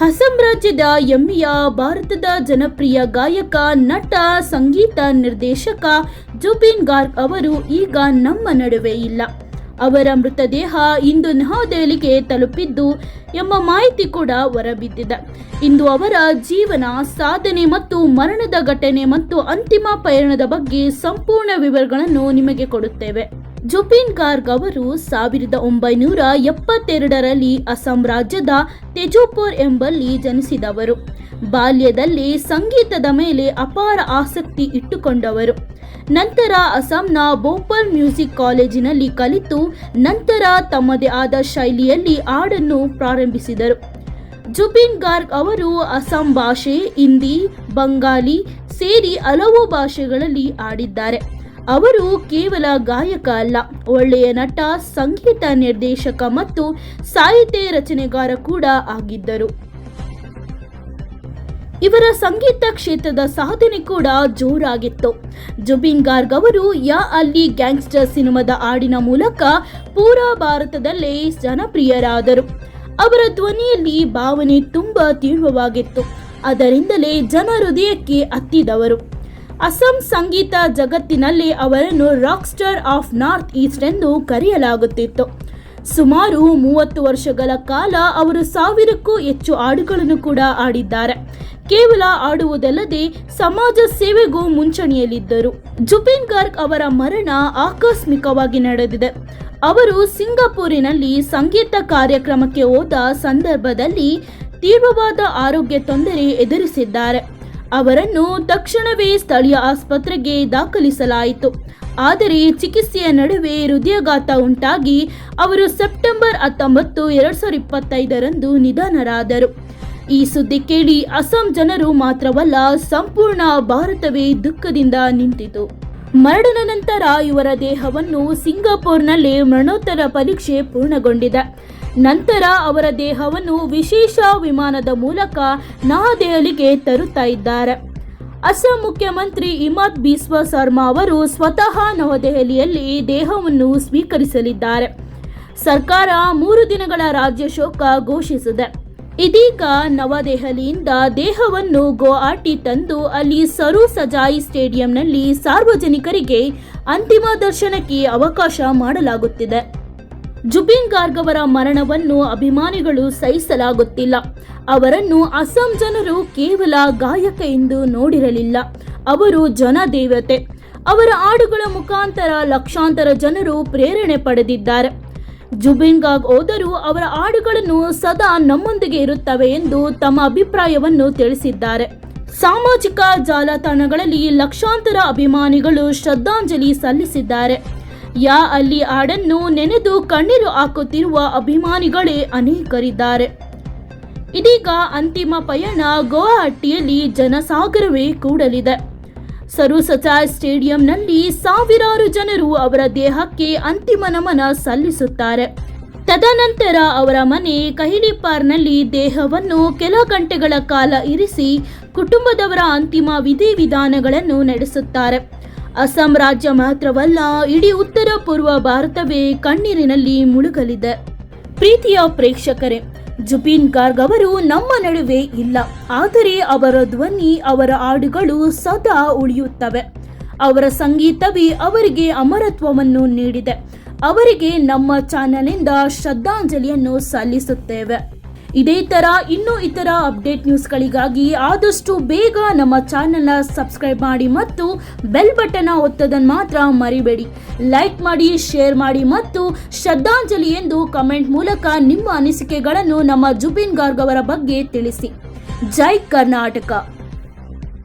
ಅಸ್ಸಾಂ ರಾಜ್ಯದ ಎಮ್ಮಿಯ ಭಾರತದ ಜನಪ್ರಿಯ ಗಾಯಕ, ನಟ, ಸಂಗೀತ ನಿರ್ದೇಶಕ ಜುಬಿನ್ ಗಾರ್ಗ್ ಅವರು ಈಗ ನಮ್ಮ ನಡುವೆ ಇಲ್ಲ. ಅವರ ಮೃತದೇಹ ಇಂದು ನವದೆಹಲಿಗೆ ತಲುಪಿದ್ದು ಎಂಬ ಮಾಹಿತಿ ಕೂಡ ಹೊರಬಿದ್ದಿದೆ. ಇಂದು ಅವರ ಜೀವನ ಸಾಧನೆ ಮತ್ತು ಮರಣದ ಘಟನೆ ಮತ್ತು ಅಂತಿಮ ಪಯಣದ ಬಗ್ಗೆ ಸಂಪೂರ್ಣ ವಿವರಗಳನ್ನು ನಿಮಗೆ ಕೊಡುತ್ತೇವೆ. ಜುಬಿನ್ ಗಾರ್ಗ್ ಅವರು ಸಾವಿರದ ಒಂಬೈನೂರ ಎಪ್ಪತ್ತೆರಡರಲ್ಲಿ ಅಸ್ಸಾಂ ರಾಜ್ಯದ ತೇಜೋಪುರ್ ಎಂಬಲ್ಲಿ ಜನಿಸಿದವರು. ಬಾಲ್ಯದಲ್ಲಿ ಸಂಗೀತದ ಮೇಲೆ ಅಪಾರ ಆಸಕ್ತಿ ಇಟ್ಟುಕೊಂಡವರು. ನಂತರ ಅಸ್ಸಾಂನ ಭೋಪಾಲ್ ಮ್ಯೂಸಿಕ್ ಕಾಲೇಜಿನಲ್ಲಿ ಕಲಿತು, ನಂತರ ತಮ್ಮದೇ ಆದ ಶೈಲಿಯಲ್ಲಿ ಹಾಡನ್ನು ಪ್ರಾರಂಭಿಸಿದರು. ಜುಬಿನ್ ಗಾರ್ಗ್ ಅವರು ಅಸ್ಸಾಂ ಭಾಷೆ, ಹಿಂದಿ ಬಂಗಾಲಿ ಸೇರಿ ಹಲವು ಭಾಷೆಗಳಲ್ಲಿ ಆಡಿದ್ದಾರೆ ಅವರು ಕೇವಲ ಗಾಯಕ ಅಲ್ಲ, ಒಳ್ಳೆಯ ನಟ, ಸಂಗೀತ ನಿರ್ದೇಶಕ ಮತ್ತು ಸಾಹಿತ್ಯ ರಚನೆಗಾರ ಕೂಡ ಆಗಿದ್ದರು. ಇವರ ಸಂಗೀತ ಕ್ಷೇತ್ರದ ಸಾಧನೆ ಕೂಡ ಜೋರಾಗಿತ್ತು. ಜುಬಿನ್ ಗಾರ್ಗ್ ಅವರು ಯಾ ಅಲ್ಲಿ ಗ್ಯಾಂಗ್ಸ್ಟರ್ ಸಿನಿಮಾದ ಹಾಡಿನ ಮೂಲಕ ಪೂರಾ ಭಾರತದಲ್ಲೇ ಜನಪ್ರಿಯರಾದರು. ಅವರ ಧ್ವನಿಯಲ್ಲಿ ಭಾವನೆ ತುಂಬಾ ತೀವ್ರವಾಗಿತ್ತು. ಅದರಿಂದಲೇ ಜನ ಹೃದಯಕ್ಕೆ ಹತ್ತಿದವರು. ಅಸ್ಸಾಂ ಸಂಗೀತ ಜಗತ್ತಿನಲ್ಲಿ ಅವರನ್ನು rock star of north east ಎಂದು ಕರೆಯಲಾಗುತ್ತಿತ್ತು. ಸುಮಾರು ಮೂವತ್ತು ವರ್ಷಗಳ ಕಾಲ ಅವರು ಸಾವಿರಕ್ಕೂ ಹೆಚ್ಚು ಹಾಡುಗಳನ್ನು ಕೂಡ ಆಡಿದ್ದಾರೆ ಕೇವಲ ಆಡುವುದಲ್ಲದೆ ಸಮಾಜ ಸೇವೆಗೂ ಮುಂಚಣಿಯಲ್ಲಿದ್ದರು. ಜುಬಿನ್ ಗಾರ್ಗ್ ಅವರ ಮರಣ ಆಕಸ್ಮಿಕವಾಗಿ ನಡೆದಿದೆ. ಅವರು ಸಿಂಗಾಪುರಿನಲ್ಲಿ ಸಂಗೀತ ಕಾರ್ಯಕ್ರಮಕ್ಕೆ ಹೋದ ಸಂದರ್ಭದಲ್ಲಿ ತೀವ್ರವಾದ ಆರೋಗ್ಯ ತೊಂದರೆ ಎದುರಿಸಿದ್ದಾರೆ. ಅವರನ್ನು ತಕ್ಷಣವೇ ಸ್ಥಳೀಯ ಆಸ್ಪತ್ರೆಗೆ ದಾಖಲಿಸಲಾಯಿತು. ಆದರೆ ಚಿಕಿತ್ಸೆಯ ನಡುವೆ ಹೃದಯಾಘಾತ ಉಂಟಾಗಿ ಅವರು ಸೆಪ್ಟೆಂಬರ್ ಹತ್ತೊಂಬತ್ತು, ಎರಡ್ ಸಾವಿರದ ಇಪ್ಪತ್ತೈದರಂದು ನಿಧನರಾದರು. ಈ ಸುದ್ದಿ ಕೇಳಿ ಅಸ್ಸಾಂ ಜನರು ಮಾತ್ರವಲ್ಲ, ಸಂಪೂರ್ಣ ಭಾರತವೇ ದುಃಖದಿಂದ ನಿಂತಿತು. ಮರಣದ ನಂತರ ಇವರ ದೇಹವನ್ನು ಸಿಂಗಾಪುರ್ನಲ್ಲಿ ಮರಣೋತ್ತರ ಪರೀಕ್ಷೆ ಪೂರ್ಣಗೊಂಡಿದೆ. ನಂತರ ಅವರ ದೇಹವನ್ನು ವಿಶೇಷ ವಿಮಾನದ ಮೂಲಕ ನವದೆಹಲಿಗೆ ತರುತ್ತಾ ಇದ್ದಾರೆ. ಅಸ್ಸಾಂ ಮುಖ್ಯಮಂತ್ರಿ ಇಮಾದ್ ಬಿಸ್ವಾ ಶರ್ಮಾ ಅವರು ಸ್ವತಃ ನವದೆಹಲಿಯಲ್ಲಿ ದೇಹವನ್ನು ಸ್ವೀಕರಿಸಲಿದ್ದಾರೆ. ಸರ್ಕಾರ ಮೂರು ದಿನಗಳ ರಾಜ್ಯ ಶೋಕ ಘೋಷಿಸಿದೆ. ಇದೀಗ ನವದೆಹಲಿಯಿಂದ ದೇಹವನ್ನು ಗುವಾಹಟಿ ತಂದು ಅಲ್ಲಿ ಸರು ಸಜಾಯಿ ಸ್ಟೇಡಿಯಂನಲ್ಲಿ ಸಾರ್ವಜನಿಕರಿಗೆ ಅಂತಿಮ ದರ್ಶನಕ್ಕೆ ಅವಕಾಶ ಮಾಡಲಾಗುತ್ತಿದೆ. ಜುಬಿನ್ ಗಾರ್ಗ್ ಅವರ ಮರಣವನ್ನು ಅಭಿಮಾನಿಗಳು ಸಹಿಸಲಾಗುತ್ತಿಲ್ಲ. ಅವರನ್ನು ಅಸ್ಸಾಂ ಜನರು ಕೇವಲ ಗಾಯಕ ಎಂದು ನೋಡಿರಲಿಲ್ಲ. ಅವರು ಜನದೇವತೆ. ಅವರ ಹಾಡುಗಳ ಮುಖಾಂತರ ಲಕ್ಷಾಂತರ ಜನರು ಪ್ರೇರಣೆ ಪಡೆದಿದ್ದಾರೆ. ಜುಬಿನ್ ಗಾರ್ಗ್ ಹೋದರೂ, ಅವರ ಹಾಡುಗಳನ್ನು ಸದಾ ನಮ್ಮೊಂದಿಗೆ ಇರುತ್ತವೆ ಎಂದು ತಮ್ಮ ಅಭಿಪ್ರಾಯವನ್ನು ತಿಳಿಸಿದ್ದಾರೆ. ಸಾಮಾಜಿಕ ಜಾಲತಾಣಗಳಲ್ಲಿ ಲಕ್ಷಾಂತರ ಅಭಿಮಾನಿಗಳು ಶ್ರದ್ಧಾಂಜಲಿ ಸಲ್ಲಿಸಿದ್ದಾರೆ. ಯಾ ಅಲ್ಲಿ ಹಾಡನ್ನು ನೆನೆದು ಕಣ್ಣೀರು ಹಾಕುತ್ತಿರುವ ಅಭಿಮಾನಿಗಳೇ ಅನೇಕರಿದ್ದಾರೆ. ಇದೀಗ ಅಂತಿಮ ಪಯಣ ಗುವಾಹಟಿಯಲ್ಲಿ ಜನಸಾಗರವೇ ಕೂಡಲಿದೆ. ಸರು ಸಚಾಯ್ ಸ್ಟೇಡಿಯಂನಲ್ಲಿ ಸಾವಿರಾರು ಜನರು ಅವರ ದೇಹಕ್ಕೆ ಅಂತಿಮ ನಮನ ಸಲ್ಲಿಸುತ್ತಾರೆ. ತದನಂತರ ಅವರ ಮನೆ ಕಹಿಲಿಪಾರ್ನಲ್ಲಿ ದೇಹವನ್ನು ಕೆಲ ಗಂಟೆಗಳ ಕಾಲ ಇರಿಸಿ ಕುಟುಂಬದವರ ಅಂತಿಮ ವಿಧಿವಿಧಾನಗಳನ್ನು ನಡೆಸುತ್ತಾರೆ. ಅಸ್ಸಾಂ ರಾಜ್ಯ ಮಾತ್ರವಲ್ಲ, ಇಡೀ ಉತ್ತರ ಪೂರ್ವ ಭಾರತವೇ ಕಣ್ಣೀರಿನಲ್ಲಿ ಮುಳುಗಲಿದೆ. ಪ್ರೀತಿಯ ಪ್ರೇಕ್ಷಕರೇ, ಜುಬಿನ್ ಗಾರ್ಗ್ ಅವರು ನಮ್ಮ ನಡುವೆ ಇಲ್ಲ. ಆದರೆ ಅವರ ಧ್ವನಿ, ಅವರ ಹಾಡುಗಳು ಸದಾ ಉಳಿಯುತ್ತವೆ. ಅವರ ಸಂಗೀತವೇ ಅವರಿಗೆ ಅಮರತ್ವವನ್ನು ನೀಡಿದೆ. ಅವರಿಗೆ ನಮ್ಮ ಚಾನಲ್ನಿಂದ ಶ್ರದ್ಧಾಂಜಲಿಯನ್ನು ಸಲ್ಲಿಸುತ್ತೇವೆ. ಇದೇ ತರ ಇನ್ನೂ ಇತರ ಅಪ್ಡೇಟ್ ನ್ಯೂಸ್ಗಳಿಗಾಗಿ ಆದಷ್ಟು ಬೇಗ ನಮ್ಮ ಚಾನೆಲ್ನ ಸಬ್ಸ್ಕ್ರೈಬ್ ಮಾಡಿ ಮತ್ತು ಬೆಲ್ ಬಟನ್ ಒತ್ತೋದನ್ನು ಮಾತ್ರ ಮರಿಬೇಡಿ. ಲೈಕ್ ಮಾಡಿ, ಶೇರ್ ಮಾಡಿ ಮತ್ತು ಶ್ರದ್ಧಾಂಜಲಿ ಎಂದು ಕಮೆಂಟ್ ಮೂಲಕ ನಿಮ್ಮ ಅನಿಸಿಕೆಗಳನ್ನು ನಮ್ಮ ಜುಬಿನ್ ಗಾರ್ಗ್ ಅವರ ಬಗ್ಗೆ ತಿಳಿಸಿ. ಜೈ ಕರ್ನಾಟಕ.